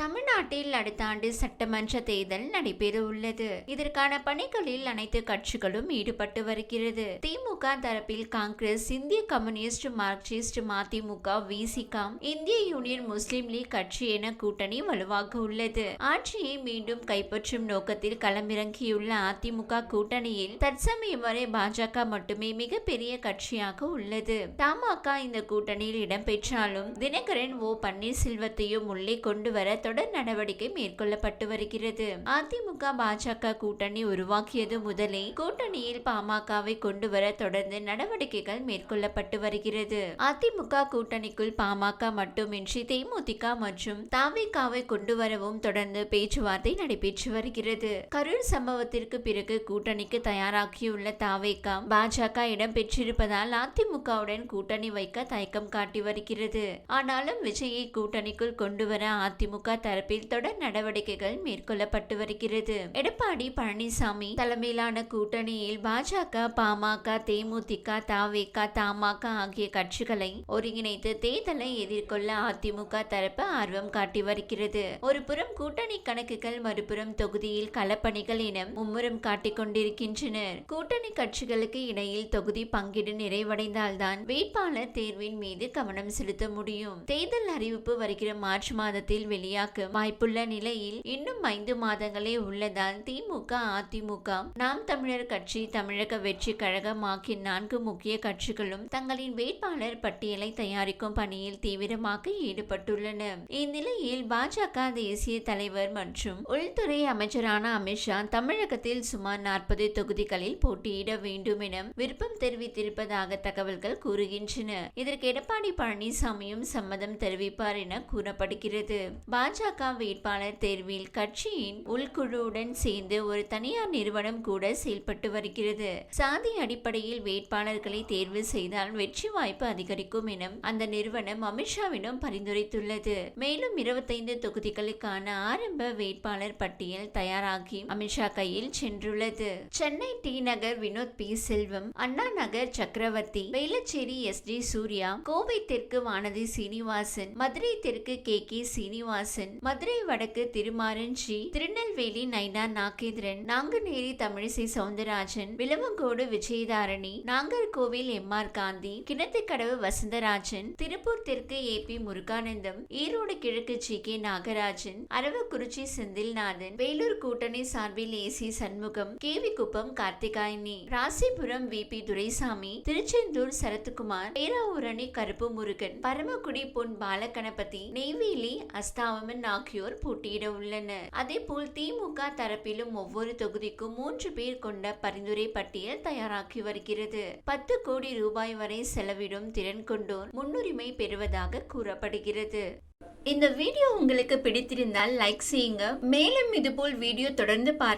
தமிழ்நாட்டில் அடுத்த ஆண்டு சட்டமன்ற தேர்தல் நடைபெற உள்ளது இதற்கான பணிகளில் அனைத்து கட்சிகளும் ஈடுபட்டு வருகிறது. திமுக தரப்பில் காங்கிரஸ் இந்திய கம்யூனிஸ்ட் மார்க்சிஸ்ட் மதிமுக விசிகா இந்திய யூனியன் முஸ்லிம் லீக் கட்சி என கூட்டணி வலுவாக உள்ளது. ஆட்சியை மீண்டும் கைப்பற்றும் நோக்கத்தில் களமிறங்கியுள்ள அதிமுக கூட்டணியில் தற்சமயம் வரை பாஜக மட்டுமே மிகப்பெரிய கட்சியாக உள்ளது. தமாக இந்த கூட்டணியில் இடம்பெற்றாலும் தினகரன் ஓ பன்னீர்செல்வத்தையும் உள்ளே கொண்டு வர தொடர் நடவடிக்கை மேற்கொள்ளப்பட்டு வருகிறது. அதிமுக பாஜக கூட்டணி உருவாக்கியது முதலே கூட்டணியில் பாமகவை கொண்டு வர தொடர்ந்து நடவடிக்கைகள் மேற்கொள்ளப்பட்டு வருகிறது. அதிமுக கூட்டணிக்குள் பாமக மட்டுமின்றி தேமுதிக மற்றும் தாவேகாவை கொண்டு வரவும் தொடர்ந்து பேச்சுவார்த்தை நடைபெற்று வருகிறது. கரூர் சம்பவத்திற்கு பிறகு கூட்டணிக்கு தயாராகியுள்ள தாவேகா பாஜக இடம் பெற்றிருப்பதால் அதிமுகவுடன் கூட்டணி வைக்க தயக்கம் காட்டி வருகிறது. ஆனாலும் விஜயை கூட்டணிக்குள் கொண்டு வர அதிமுக தரப்பில் தொடர் நடவடிக்கைகள் மேற்கொள்ளப்பட்டு வருகிறது. எடப்பாடி பழனிசாமி தலைமையிலான கூட்டணியில் பாஜக பாமக தேமுதிக தாவேக தமாக ஆகிய கட்சிகளை ஒருங்கிணைத்து தேர்தலை எதிர்கொள்ள அதிமுக தரப்பு ஆர்வம் காட்டி வருகிறது. ஒரு புறம் கூட்டணி கணக்குகள் மறுபுறம் தொகுதியில் களப்பணிகள் என மும்முரம் காட்டிக் கொண்டிருக்கின்றனர். கூட்டணி கட்சிகளுக்கு இடையில் தொகுதி பங்கீடு நிறைவடைந்தால்தான் வேட்பாளர் தேர்வின் மீது கவனம் செலுத்த முடியும். தேர்தல் அறிவிப்பு வருகிற மார்ச் மாதத்தில் வெளியாக வாய்ப்புள்ள நிலையில் இன்னும் ஐந்து மாதங்களே உள்ளதால் திமுக அதிமுக நாம் தமிழர் கட்சி தமிழக வெற்றி கழகம் ஆகிய நான்கு முக்கிய கட்சிகளும் தங்களின் வேட்பாளர் பட்டியலை தயாரிக்கும் பணியில் தீவிரமாக ஈடுபட்டுள்ளன. இந்நிலையில் பாஜக தேசிய தலைவர் மற்றும் உள்துறை அமைச்சரான அமித்ஷா தமிழகத்தில் சுமார் நாற்பது தொகுதிகளில் போட்டியிட வேண்டும் என விருப்பம் தெரிவித்திருப்பதாக தகவல்கள் கூறுகின்றன. இதற்கு எடப்பாடி பழனிசாமியும் சம்மதம் தெரிவிப்பார் என கூறப்படுகிறது. பாஜக வேட்பாளர் தேர்வில் கட்சியின் உள்குழுவுடன் சேர்ந்து ஒரு தனியார் நிறுவனம் கூட செயல்பட்டு வருகிறது. சாதி அடிப்படையில் வேட்பாளர்களை தேர்வு செய்தால் வெற்றி வாய்ப்பு அதிகரிக்கும் என அந்த நிறுவனம் அமித்ஷாவிடம் பரிந்துரைத்துள்ளது. மேலும் இருபத்தைந்து தொகுதிகளுக்கான ஆரம்ப வேட்பாளர் பட்டியல் தயாராகி அமித்ஷா கையில் சென்றுள்ளது. Chennai T Nagar Vinoth P. Selvam Anna Nagar Chakravarthy Velachery S. T. Surya Kovai தெற்கு வானதி சீனிவாசன் மதுரை தெற்கு கே. கே. சீனிவாசன் மதுரை வடக்கு Thirumaran Sri Tirunelveli Nainar Nagendran. Nanguneri Tamilisai Soundararajan. Vilavancode Vijayadharani. Nagercoil M R Gandhi. Kinathukadavu Vasantharajan. Tiruppur தெற்கு ஏ பி முருகானந்தம். ஈரோடு கிழக்கு ஜி கே நாகராஜன். அரவக்குறிச்சி செந்தில்நாதன். வேலூர் கூட்டணி சார்பில் A C Shanmugam. K V Kuppam Karthikayini Rasipuram V P Duraisamy. Tiruchendur Sarathkumar. Peravurani Karuppu Murugan Paramakudi பொன் பாலகணபதி. நெய்வேலி ராமன் ஆகியோர் போட்டியிட உள்ளனர். அதேபோல் திமுக தரப்பிலும் ஒவ்வொரு தொகுதிக்கும் மூன்று பேர் கொண்ட பரிந்துரை பட்டியல் தயாராக்கி வருகிறது. பத்து கோடி ரூபாய் வரை செலவிடும் திறன் கொண்டோர் முன்னுரிமை பெறுவதாக கூறப்படுகிறது. இந்த வீடியோ உங்களுக்கு பிடித்திருந்தால் லைக் செய்யுங்க. மேலும் இதுபோல் வீடியோ தொடர்ந்து பார்க்க